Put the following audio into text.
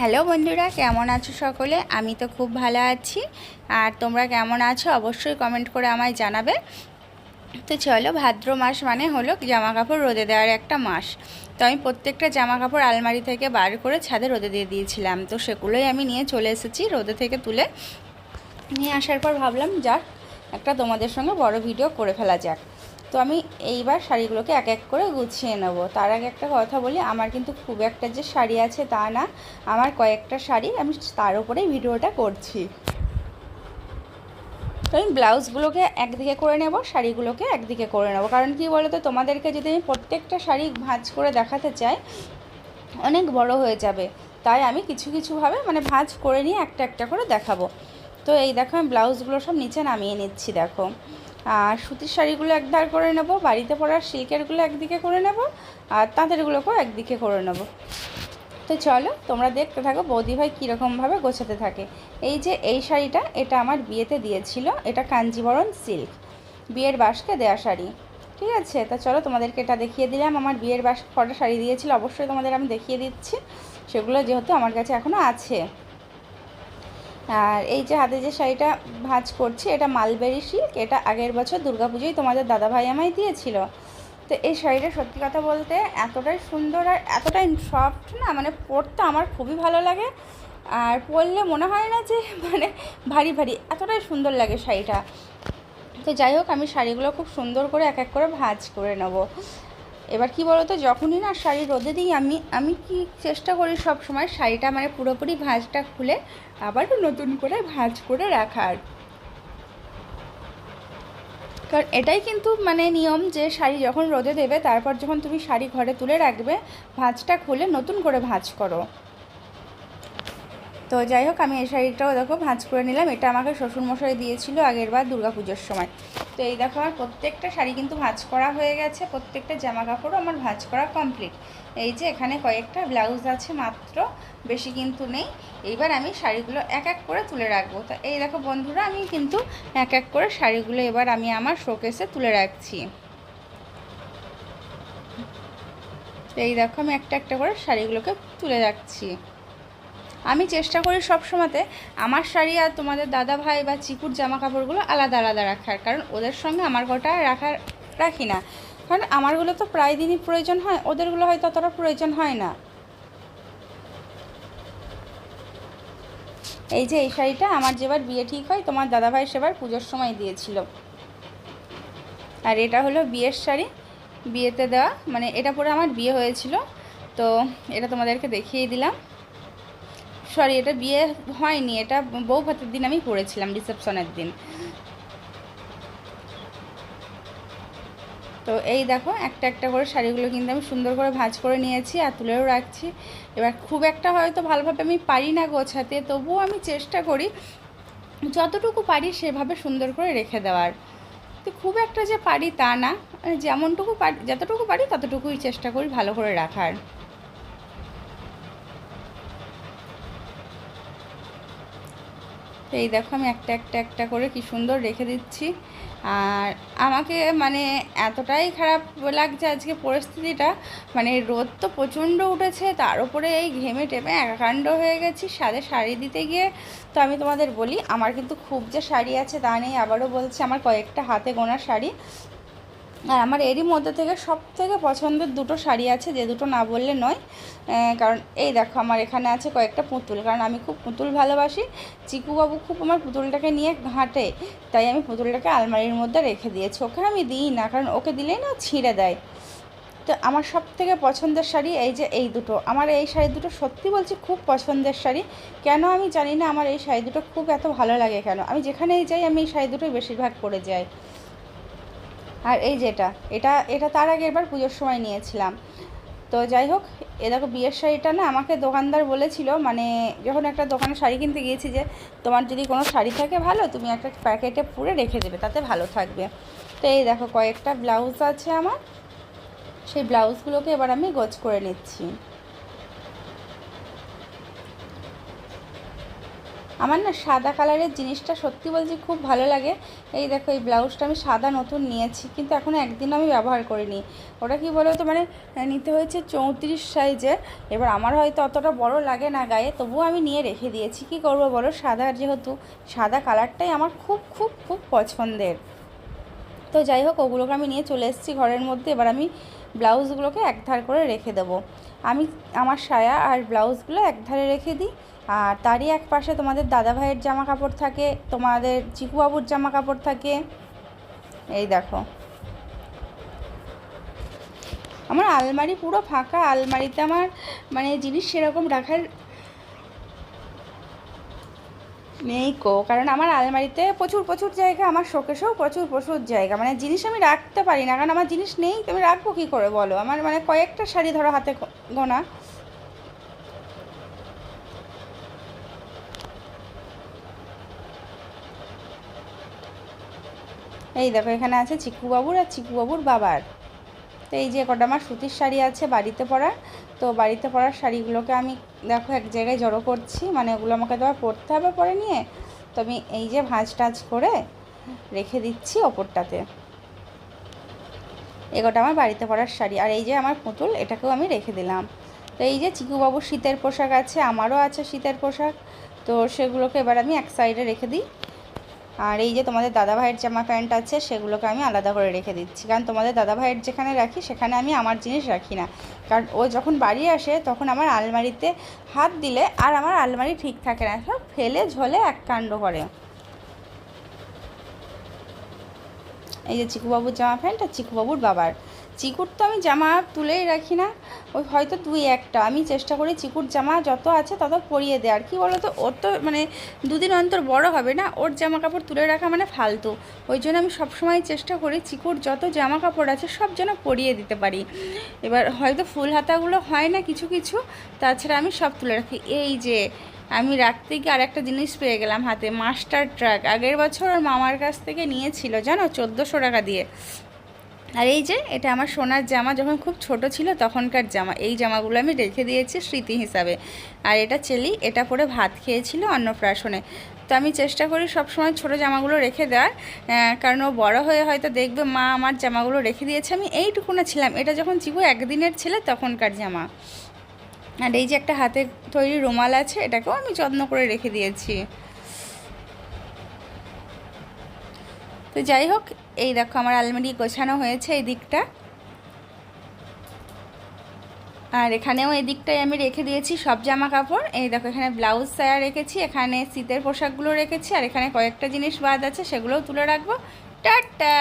Hello বন্ধুরা, কেমন আছো সকলে? আমি তো খুব ভালো আছি। আর তোমরা কেমন আছো? অবশ্যই কমেন্ট করে আমায় জানাবে। তো চলো, ভাদ্র মাস মানে হলো জামা কাপড় রোদে দেওয়ার একটা মাস। তো আমি প্রত্যেকটা জামা কাপড় আলমারি থেকে বার করে ছাদে রোদে দিয়ে দিয়েছিলাম। তো সেগুলোই আমি নিয়ে চলে এসেছি রোদে থেকে তুলে। নিয়ে আসার পর ভাবলাম, যাক, একটা তোমাদের সঙ্গে বড় ভিডিও করে ফেলা যাক। তো আমি এইবার শাড়িগুলোকে এক এক করে গুছিয়ে নেব। তার আগে একটা কথা বলি, আমার কিন্তু খুব একটা যে শাড়ি আছে তা না, আমার কয়েকটা শাড়ি আমি তার উপরেই ভিডিওটা করছি। তো আমি ব্লাউজগুলোকে একদিকে করে নেব, শাড়িগুলোকে একদিকে করে নেব। কারণ কি বলো তো তোমাদেরকে যদি আমি প্রত্যেকটা শাড়ি ভাঁজ করে দেখাতে চাই, অনেক বড় হয়ে যাবে। তাই আমি কিছু কিছুভাবে মানে ভাঁজ করে নিয়ে একটা একটা করে দেখাবো। তো এই দেখো, আমি ব্লাউজগুলো সব নিচে নামিয়ে নিচ্ছি, দেখো। আর সুতির শাড়িগুলো একধার করে নেব, বাড়িতে পরার সিল্কেরগুলো একদিকে করে নেব, আর তাঁতেরগুলোকেও একদিকে করে নেব। তো চলো, তোমরা দেখতে থাকো বৌদি ভাই কীরকমভাবে গোছাতে থাকে। এই যে এই শাড়িটা, এটা আমার বিয়েতে দিয়েছিল, এটা কাঞ্জিবরণ সিল্ক, বিয়ের বাসকে দেয়া শাড়ি। ঠিক আছে, তা চলো তোমাদেরকে এটা দেখিয়ে দিলাম, আমার বিয়ের বাস কটা শাড়ি দিয়েছিল, অবশ্যই তোমাদের আমি দেখিয়ে দিচ্ছি, সেগুলো যেহেতু আমার কাছে এখনও আছে। আর এই যে হাতে যে শাড়িটা ভাঁজ করছি, এটা মালবেরি সিল্ক, এটা আগের বছর দুর্গাপুজোয় তোমাদের দাদাভাই আমায় দিয়েছিল। তো এই শাড়িটা সত্যি কথা বলতে এতটাই সুন্দর আর এতটাই সফট না মানে পরতে আমার খুবই ভালো লাগে। আর পরলে মনে হয় না যে মানে ভারী ভারী, এতটাই সুন্দর লাগে শাড়িটা। তো যাই হোক, আমি শাড়িগুলো খুব সুন্দর করে এক এক করে ভাঁজ করে নেব। এবার কি বলতো, যখনই না শাড়ি রোদে দিই, আমি আমি কি চেষ্টা করি সব সময় শাড়িটা মানে পুরোপুরি ভাঁজটা খুলে আবার নতুন করে ভাঁজ করে রাখার। কারণ এটাই কিন্তু মানে নিয়ম যে শাড়ি যখন রোদে দেবে, তারপর যখন তুমি শাড়ি ঘরে তুলে রাখবে, ভাঁজটা খুলে নতুন করে ভাঁজ করো। তো যাই হোক, আমি এই শাড়িটাও দেখো ভাঁজ করে নিলাম। এটা আমাকে শ্বশুরমশাই দিয়েছিল আগের বার পুজোর সময়। তো এই দেখো আমার প্রত্যেকটা শাড়ি কিন্তু ভাঁজ করা হয়ে গেছে। প্রত্যেকটা জামা কাপড়ও আমার ভাঁজ করা কমপ্লিট এই যে এখানে কয়েকটা ব্লাউজ আছে মাত্র, বেশি কিন্তু নেই। এইবার আমি শাড়িগুলো এক এক করে তুলে রাখব। তো এই দেখো বন্ধুরা, আমি কিন্তু এক এক করে শাড়িগুলো এবার আমি আমার শোকেসে তুলে রাখছি। এই দেখো, আমি একটা একটা করে শাড়িগুলোকে তুলে রাখছি। আমি চেষ্টা করি সব সময়তে আমার শাড়ি আর তোমাদের দাদা ভাই বা চিকুর জামা কাপড়গুলো আলাদা আলাদা রাখার, কারণ ওদের সঙ্গে আমার গোটা রাখার রাখি না। কারণ আমারগুলো তো প্রায় দিনই প্রয়োজন হয়, ওদেরগুলো হয়তো অতটা প্রয়োজন হয় না। এই যে এই শাড়িটা আমার যেবার বিয়ে ঠিক হয়, তোমার দাদাভাই সেবার পুজোর সময় দিয়েছিল। আর এটা হলো বিয়ের শাড়ি, বিয়েতে দেওয়া মানে এটা পরে আমার বিয়ে হয়েছিল, তো এটা তোমাদেরকে দেখিয়ে দিলাম। সরি, এটা বিয়ে হয়নি, এটা বউ ভাতের দিন আমি পড়েছিলাম, রিসেপশনের দিন। তো এই দেখো, একটা একটা করে শাড়িগুলো কিন্তু আমি সুন্দর করে ভাঁজ করে নিয়েছি আর তুলেও রাখছি। এবার খুব একটা হয়তো ভালোভাবে আমি পারি না গোছাতে, তবুও আমি চেষ্টা করি যতটুকু পারি সেভাবে সুন্দর করে রেখে দেওয়ার। তো খুব একটা যে পারি তা না মানে যেমনটুকু পারি, যতটুকু পারি ততটুকুই চেষ্টা করি ভালো করে রাখার। এই দেখো আমি একটা একটা একটা করে কি সুন্দর রেখে দিচ্ছি। আর আমাকে মানে এতটাই খারাপ লাগছে আজকে পরিস্থিতিটা। মানে রোদ তো প্রচণ্ড উঠেছে, তার উপরে এই ঘেমে টেমে একাকাণ্ড হয়ে গেছি সাদে শাড়ি দিতে গিয়ে। তো আমি তোমাদের বলি, আমার কিন্তু খুব যে শাড়ি আছে তা নেই, আবারও বলছি, আমার কয়েকটা হাতে গোনা শাড়ি। আর আমার এরই মধ্যে থেকে সব থেকে পছন্দের দুটো শাড়ি আছে, যে দুটো না বললে নয়। কারণ এই দেখো আমার এখানে আছে কয়েকটা পুতুল, কারণ আমি খুব পুতুল ভালোবাসি। চিকুবাবু খুব আমার পুতুলটাকে নিয়ে ঘাঁটে, তাই আমি পুতুলটাকে আলমারির মধ্যে রেখে দিয়েছি। ওকে আমি দিই না, কারণ ওকে দিলেই না ছিঁড়ে দেয়। তো আমার সব থেকে পছন্দের শাড়ি এই যে এই দুটো। আমার এই শাড়ি দুটো সত্যি বলছি খুব পছন্দের শাড়ি। কেন আমি জানি না আমার এই শাড়ি দুটো খুব এত ভালো লাগে কেন? আমি যেখানেই যাই আমি এই শাড়ি দুটোই বেশিরভাগ পরে যাই। আর এই যেটা, এটা এটা তার আগে এবার পুজোর সময় নিয়েছিলাম। তো যাই হোক, এ দেখো বিয়ের শাড়িটা না আমাকে দোকানদার বলেছিল মানে যখন একটা দোকানে শাড়ি কিনতে গিয়েছি যে, তোমার যদি কোনো শাড়ি থাকে ভালো, তুমি একটা প্যাকেটে পুরে রেখে দেবে, তাতে ভালো থাকবে। তো এই দেখো কয়েকটা ব্লাউজ আছে আমার, সেই ব্লাউজগুলোকে এবার আমি গোজ করে নিচ্ছি। আমার না সাদা কালারের জিনিসটা সত্যি বলছি খুব ভালো লাগে। এই দেখো, এই ব্লাউজটা আমি সাদা নতুন নিয়েছি, কিন্তু এখনও একদিন আমি ব্যবহার করিনি। ওটা কি বলো তো মানে নিতে হয়েছে চৌত্রিশ সাইজে। এবার আমার হয়তো অতটা বড় লাগে না গায়ে, তবুও আমি নিয়ে রেখে দিয়েছি। কি করব বলো সাদা যেহেতু, সাদা কালারটাই আমার খুব খুব খুব পছন্দের। তো যাই হোক, ওগুলোকে আমি নিয়ে চলে এসেছি ঘরের মধ্যে। এবার আমি ব্লাউজগুলোকে একধার করে রেখে দেবো। আমি, আমার সায়া আর ব্লাউজগুলো এক ধারে রেখে দিই। আর তারই এক পাশে তোমাদের দাদা ভাইয়ের জামা কাপড় থাকে, তোমাদের চিকুবাবুর জামা কাপড় থাকে। এই দেখো। আমার আলমারি পুরো ফাঁকা, আলমারিতে আমার মানে জিনিস সেরকম রাখার নেই কো, কারণ আমার আলমারিতে প্রচুর প্রচুর জায়গা, আমার শোকেশেও প্রচুর প্রচুর জায়গা। মানে জিনিস আমি রাখতে পারি না, কারণ আমার জিনিস নেই তুমি রাখব কী করে বলো? আমার মানে কয়েকটা শাড়ি ধরো হাতে গোনা। এই দেখো, এখানে আছে চিকুবাবুর আর চিকুবাবুর বাবার। তো এই যে কটা আমার সুতির শাড়ি আছে বাড়িতে পরার, তো বাড়িতে পরার শাড়িগুলোকে আমি দেখো এক জায়গায় জড়ো করছি মানে ওগুলো আমাকে তো পরতে হবে পরে নিয়ে। তো আমি এই যে ভাঁজ টাজ করে রেখে দিচ্ছি ওপরটাতে। এগোটা আমার বাড়িতে পরার শাড়ি, আর এই যে আমার পুতুল, এটাকেও আমি রেখে দিলাম। তো এই যে চিকুবাবুর শীতের পোশাক আছে, আমারও আছে শীতের পোশাক, তো সেগুলোকে এবার আমি এক সাইডে রেখে দিই। আর এই যে তোমাদের দাদা ভাইয়ের জামা প্যান্ট আছে, সেগুলোকে আমি আলাদা করে রেখে দিচ্ছি। কারণ তোমাদের দাদা ভাইয়ের যেখানে রাখি, সেখানে আমি আমার জিনিস রাখি না। কারণ ও যখন বাড়ি আসে, তখন আমার আলমারিতে হাত দিলে আর আমার আলমারি ঠিক থাকে না। সব ফেলে ঝলে এক কাণ্ড করে। এই যে চিকুবাবুর জামা প্যান্ট আর চিকুবাবুর বাবার। চিকুর তো আমি জামা তুলেই রাখি না। ওই হয়তো দুই একটা। আমি চেষ্টা করি চিকুর জামা যত আছে তত পরিয়ে দেওয়ার। কী বলো তো ওর তো মানে দুদিন অন্তর বড় হবে না। ওর জামা কাপড় তুলে রাখা মানে ফালতু। ওই জন্য আমি সবসময় চেষ্টা করি চিকুর যত জামা কাপড় আছে সব যেন পরিয়ে দিতে পারি। এবার হয়তো ফুল হাতাগুলো হয় না কিছু কিছু, তাছাড়া আমি সব তুলে রাখি। এই যে, আমি রাখতে গিয়ে আর একটা জিনিস পেয়ে গেলাম হাতে। Master truck. আগের বছর ওর মামার কাছ থেকে নিয়েছিল, জানো? চোদ্দোশো টাকা দিয়ে। আর এই যে, এটা আমার সোনার জামা, যখন খুব ছোট ছিল তখনকার জামা। এই জামাগুলো আমি রেখে দিয়েছি স্মৃতি হিসাবে। আর এটা চেলি, এটা পরে ভাত খেয়েছিল অন্নপ্রাশনে। তো আমি চেষ্টা করি সব সময় ছোটো জামাগুলো রেখে দেওয়ার কারণ ও বড়ো হয়ে হয়তো দেখবে, মা, আমার জামাগুলো রেখে দিয়েছে, আমি এইটুকুনা ছিলাম। এটা যখন চিকু একদিনের ছেলে তখনকার জামা। আর এই যে একটা হাতের তৈরি রুমাল আছে, এটাকেও আমি যত্ন করে রেখে দিয়েছি। তো যাই হোক, এই দেখো আমার আলমারি গোছানো হয়েছে এই দিকটা। আর এখানেও এই দিকটায় আমি রেখে দিয়েছি সব জামা কাপড় এই দেখো, এখানে ব্লাউজ সায়া রেখেছি, এখানে শীতের পোশাকগুলো রেখেছি, আর এখানে কয়েকটা জিনিস বাদ আছে, সেগুলোও তুলে রাখব। টাটা!